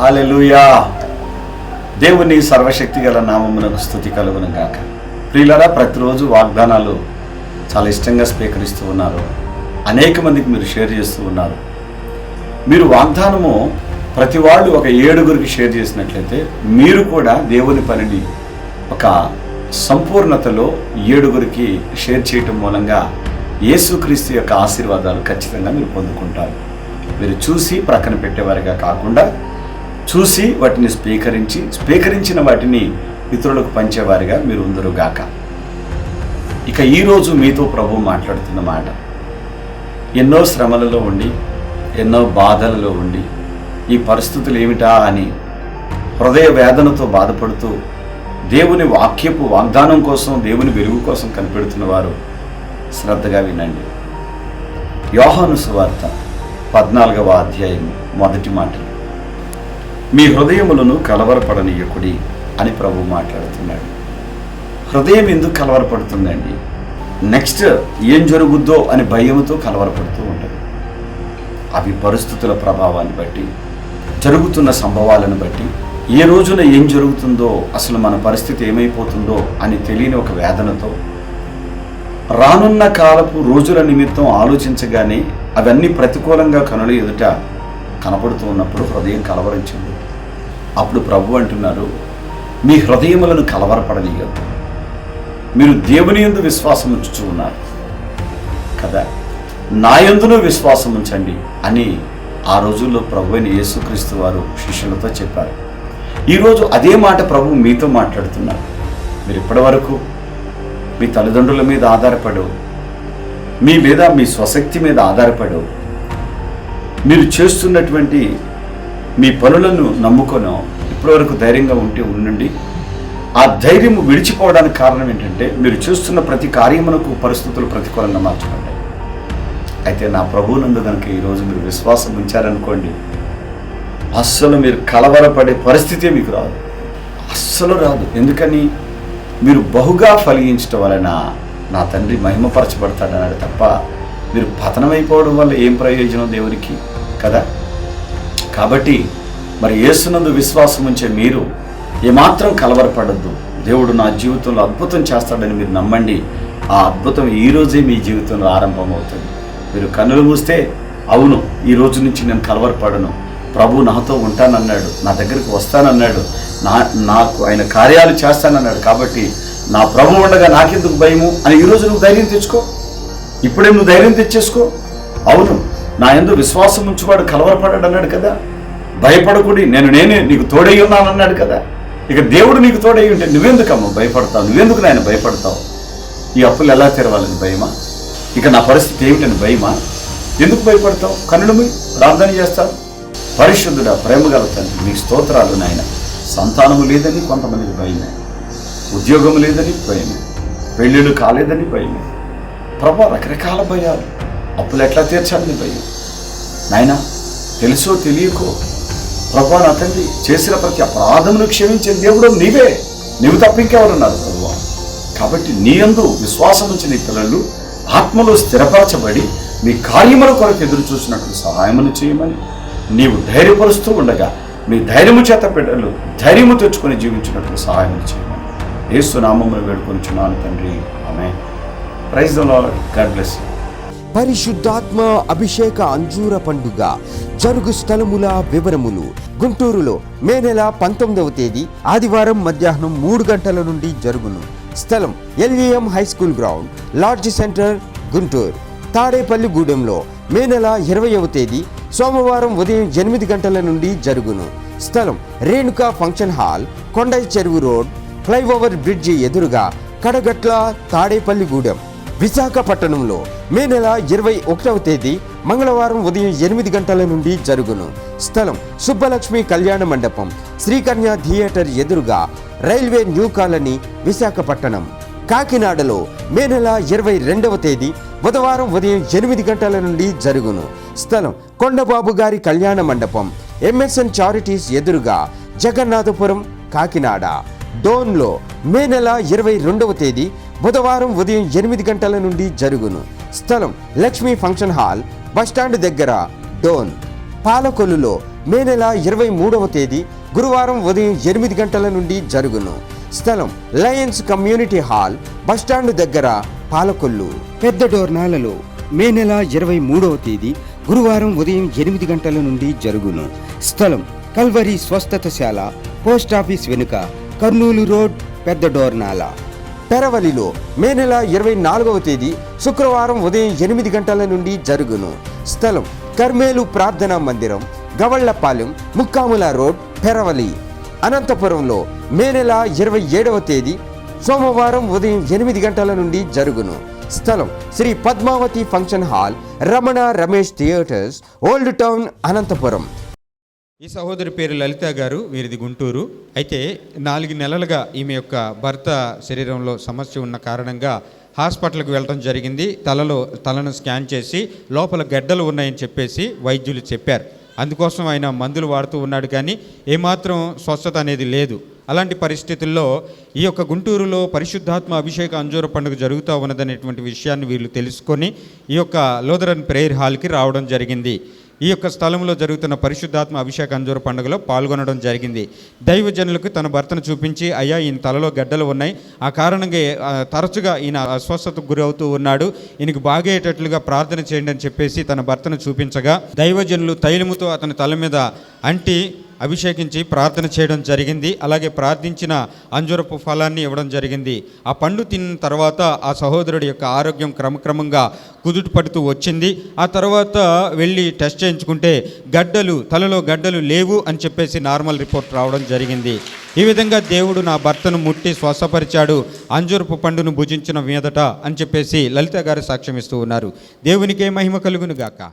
Hallelujah దేవుని సర్వశక్తి గల నామమునకు స్థుతి కలుగును గాక. ప్రియులరా ప్రతిరోజు వాగ్దానాలు చాలా ఇష్టంగా స్వీకరిస్తూ ఉన్నారు. అనేక మందికి మీరు షేర్ చేస్తూ ఉన్నారు. మీరు వాగ్దానము ప్రతి వాళ్ళు ఒక ఏడుగురికి షేర్ చేసినట్లయితే మీరు కూడా దేవుని పనిని ఒక సంపూర్ణతలో ఏడుగురికి షేర్ చేయటం మూలంగా యేసుక్రీస్తు యొక్క ఆశీర్వాదాలు ఖచ్చితంగా మీరు పొందుకుంటారు. మీరు చూసి ప్రక్కన పెట్టేవారిగా కాకుండా చూసి వాటిని స్వీకరించి స్వీకరించిన వాటిని ఇతరులకు పంచేవారిగా మీరు ఉందరుగాక ఇక ఈరోజు మీతో ప్రభు మాట్లాడుతున్న మాట. ఎన్నో శ్రమలలో ఉండి ఎన్నో బాధలలో ఉండి ఈ పరిస్థితులు ఏమిటా అని హృదయ వేదనతో బాధపడుతూ దేవుని వాక్యపు వాగ్దానం కోసం దేవుని వెలుగు కోసం కనిపెడుతున్న వారు శ్రద్ధగా వినండి. యోహాను సువార్త పద్నాలుగవ అధ్యాయం మొదటి మాటలు. మీ హృదయములను కలవరపడనీయకుడి అని ప్రభు మాట్లాడుతున్నాడు. హృదయం ఎందుకు కలవరపడుతుందండి? నెక్స్ట్ ఏం జరుగుద్దో అని భయంతో కలవరపడుతూ ఉంటుంది. అవి పరిస్థితుల ప్రభావాన్ని బట్టి జరుగుతున్న సంభవాలను బట్టి ఏ రోజున ఏం జరుగుతుందో అసలు మన పరిస్థితి ఏమైపోతుందో అని తెలియని ఒక వేదనతో రానున్న కాలపు రోజుల నిమిత్తం ఆలోచించగానే అవన్నీ ప్రతికూలంగా కనుల ఎదుట కనపడుతూ ఉన్నప్పుడు హృదయం కలవరించింది. అప్పుడు ప్రభు అంటున్నారు మీ హృదయములను కలవరపడనీయద్దు. మీరు దేవుని యందు విశ్వాసం ఉంచుతూ ఉన్నారు. కదా? నా యందును విశ్వాసం ఉంచండి అని ఆ రోజుల్లో ప్రభు అయిన యేసుక్రీస్తు వారు శిష్యులతో చెప్పారు. ఈరోజు అదే మాట ప్రభు మీతో మాట్లాడుతున్నారు. మీరు ఇప్పటివరకు మీ తల్లిదండ్రుల మీద ఆధారపడు మీ మీద మీ స్వశక్తి మీద ఆధారపడు మీరు చేస్తున్నటువంటి మీ పనులను నమ్ముకొని ఇప్పటివరకు ధైర్యంగా ఉంటే ఉండండి. ఆ ధైర్యం విడిచిపోవడానికి కారణం ఏంటంటే మీరు చూస్తున్న ప్రతి కార్యమునకు పరిస్థితులు ప్రతికూలంగా మార్చబడ్డాయి. అయితే నా ప్రభువునందు కనుక ఈరోజు మీరు విశ్వాసం ఉంచారనుకోండి అస్సలు మీరు కలవరపడే పరిస్థితే మీకు రాదు. అస్సలు రాదు. ఎందుకని? మీరు బహుగా ఫలించటం వలన నా తండ్రి మహిమపరచబడతాడన్నాడు తప్ప మీరు పతనమైపోవడం వల్ల ఏం ప్రయోజనం దేవునికి? కదా? కాబట్టి మరి యేసునందు విశ్వాసం ఉంచే మీరు ఏమాత్రం కలవరపడద్దు. దేవుడు నా జీవితంలో అద్భుతం చేస్తాడని మీరు నమ్మండి. ఆ అద్భుతం ఈ రోజే మీ జీవితంలో ఆరంభమవుతుంది. మీరు కన్నులు మూస్తే అవును ఈ రోజు నుంచి నేను కలవరపడను. ప్రభు నాతో ఉంటానన్నాడు నా దగ్గరికి వస్తానన్నాడు నా నాకు ఆయన కార్యాలు చేస్తానన్నాడు కాబట్టి నా ప్రభు ఉండగా నాకెందుకు భయము? అని ఈరోజు నువ్వు ధైర్యం తెచ్చుకో. ఇప్పుడే నువ్వు ధైర్యం తెచ్చేసుకో. అవును నా ఎందు విశ్వాసం ఉంచువాడు కలవరపడాడు అన్నాడు కదా? భయపడకుడి నేను నేనే నీకు తోడై ఉన్నాను అన్నాడు కదా? ఇక దేవుడు నీకు తోడై ఉంటే నువ్వెందుకమ్మ భయపడతావు? నువ్వెందుకు నాయన భయపడతావు? ఈ అప్పులు ఎలా తెరవాలని భయమా? ఇక నా పరిస్థితి ఏమిటని భయమా? ఎందుకు భయపడతావు? కన్నుడు మీ ప్రార్థన చేస్తావు? పరిశుద్ధుడా ప్రేమగల తండ్రి నీ స్తోత్రాలు నాయన. సంతానము లేదని కొంతమందికి భయమే. ఉద్యోగం లేదని భయమే. పెళ్ళిళ్ళు కాలేదని భయమే. ప్రభా రకరకాల భయాలు. అప్పులు ఎట్లా తీర్చాలని భయం? నాయన తెలుసో తెలియకో? ప్రభా నా తండ్రి చేసిన ప్రతి అపరాధమును క్షమించే దేవుడు నీవే. నీవు తప్పింకెవరున్నారు ప్రభు కాబట్టి నీ యందు విశ్వాసం ఉంచిన పిల్లలు ఆత్మలో స్థిరపరచబడి మీ కార్యముల కొరకు ఎదురు చూసినట్లు సహాయమును చేయమని నీవు ధైర్యపరుస్తూ ఉండగా మీ ధైర్యము చేత బిడ్డలు ధైర్యము తెచ్చుకొని జీవించినట్లు సహాయం చేయమని ఏసు వేడుకొని చున్నాను తండ్రి. ఆమె ప్రైజ్ గాడ్ బ్లెస్ యూ. పరిశుద్ధాత్మ అభిషేక అంజూర పండుగ జరుగు స్థలముల వివరములు. గుంటూరులో మే నెల పంతొమ్మిదవ తేదీ ఆదివారం మధ్యాహ్నం మూడు గంటల నుండి జరుగును. స్థలం LVM high school ground large centre Guntur. తాడేపల్లిగూడెంలో May నెల ఇరవయవ తేదీ సోమవారం ఉదయం ఎనిమిది గంటల నుండి జరుగును. స్థలం రేణుకా ఫంక్షన్ హాల్ కొండై చెరువు రోడ్ ఫ్లైఓవర్ బ్రిడ్జి ఎదురుగా కడగట్ల తాడేపల్లిగూడెం విశాఖపట్నంలో మే నెల ఇరవై ఒకటవ తేదీ మంగళవారం ఉదయం ఎనిమిది గంటల నుండి జరుగును. స్థలం సుబ్బలక్ష్మి కళ్యాణ మండపం శ్రీకన్య థియేటర్ ఎదురుగా రైల్వే న్యూ కాలనీ విశాఖపట్టణం. కాకినాడలో మే నెల ఇరవై రెండవ తేదీ బుధవారం ఉదయం ఎనిమిది గంటల నుండి జరుగును. స్థలం కొండబాబు గారి కళ్యాణ మండపం ఎంఎస్ఎన్ చారిటీస్ ఎదురుగా జగన్నాథపురం కాకినాడ. డోన్లో మే నెల ఇరవై రెండవ తేదీ బుధవారం ఉదయం ఎనిమిది గంటల నుండి జరుగును. స్థలం లక్ష్మీ ఫంక్షన్ హాల్ బస్టాండ్ దగ్గర డోన్. పాలకొల్లులో మే నెల ఇరవై మూడవ తేదీ గురువారం ఉదయం ఎనిమిది గంటల నుండి జరుగును. స్థలం లయన్స్ కమ్యూనిటీ హాల్ బస్టాండ్ దగ్గర పాలకొల్లు. పెద్ద డోర్నాలలో మే నెల ఇరవై మూడవ తేదీ గురువారం ఉదయం ఎనిమిది గంటల నుండి జరుగును. స్థలం కల్వరి స్వస్థతశాల పోస్ట్ ఆఫీస్ వెనుక కర్నూలు రోడ్ పెద్ద డోర్నాల పెరవలిలో మే నెల ఇరవై నాలుగవ తేదీ శుక్రవారం ఉదయం ఎనిమిది గంటల నుండి జరుగును. స్థలం కర్మేలు ప్రార్థనా మందిరం గవళ్ళపాలెం ముక్కాముల రోడ్ పెరవలి. అనంతపురంలో మే నెల ఇరవై ఏడవ తేదీ సోమవారం ఉదయం ఎనిమిది గంటల నుండి జరుగును. స్థలం Sri Padmavathi function hall Ramana Ramesh theatres old town Anantapur. ఈ సహోదరి పేరు లలిత గారు వీరిది గుంటూరు. అయితే నాలుగు నెలలుగా ఈమె యొక్క భర్త శరీరంలో సమస్య ఉన్న కారణంగా హాస్పిటల్కి వెళ్ళడం జరిగింది. తలలో తలను స్కాన్ చేసి లోపల గడ్డలు ఉన్నాయని చెప్పేసి వైద్యులు చెప్పారు. అందుకోసం ఆయన మందులు వాడుతూ ఉన్నాడు కానీ ఏమాత్రం స్వస్థత అనేది లేదు. అలాంటి పరిస్థితుల్లో ఈ యొక్క గుంటూరులో పరిశుద్ధాత్మ అభిషేక అంజూర పండుగ జరుగుతూ ఉన్నదనేటువంటి విషయాన్ని వీళ్ళు తెలుసుకొని ఈ యొక్క లోదరన్ ప్రేయర్ హాల్కి రావడం జరిగింది. ఈ యొక్క స్థలంలో జరుగుతున్న పరిశుద్ధాత్మ అభిషేక అంజూర పండుగలో పాల్గొనడం జరిగింది. దైవజనులకు తన భర్తను చూపించి అయ్యా ఈయన తలలో గడ్డలు ఉన్నాయి. ఆ కారణంగా తరచుగా ఈయన అస్వస్థతకు గురవుతూ ఉన్నాడు. ఈయనకు బాగేటట్లుగా ప్రార్థన చేయండి అని చెప్పేసి తన భర్తను చూపించగా దైవజనులు తైలముతో అతని తల మీద అంటి అభిషేకించి ప్రార్థన చేయడం జరిగింది. అలాగే ప్రార్థించిన అంజూరపు ఫలాన్ని ఇవ్వడం జరిగింది. ఆ పండు తిన్న తర్వాత ఆ సహోదరుడి యొక్క ఆరోగ్యం క్రమక్రమంగా కుదుట పడుతూ వచ్చింది. ఆ తర్వాత వెళ్ళి టెస్ట్ చేయించుకుంటే గడ్డలు తలలో గడ్డలు లేవు అని చెప్పేసి నార్మల్ రిపోర్ట్ రావడం జరిగింది. ఈ విధంగా దేవుడు నా భర్తను ముట్టి స్వస్థపరిచాడు. అంజూరపు పండును భుజించిన మీదట అని చెప్పేసి లలిత గారు సాక్ష్యం ఇస్తూ ఉన్నారు. దేవునికే మహిమ కలుగును గాక.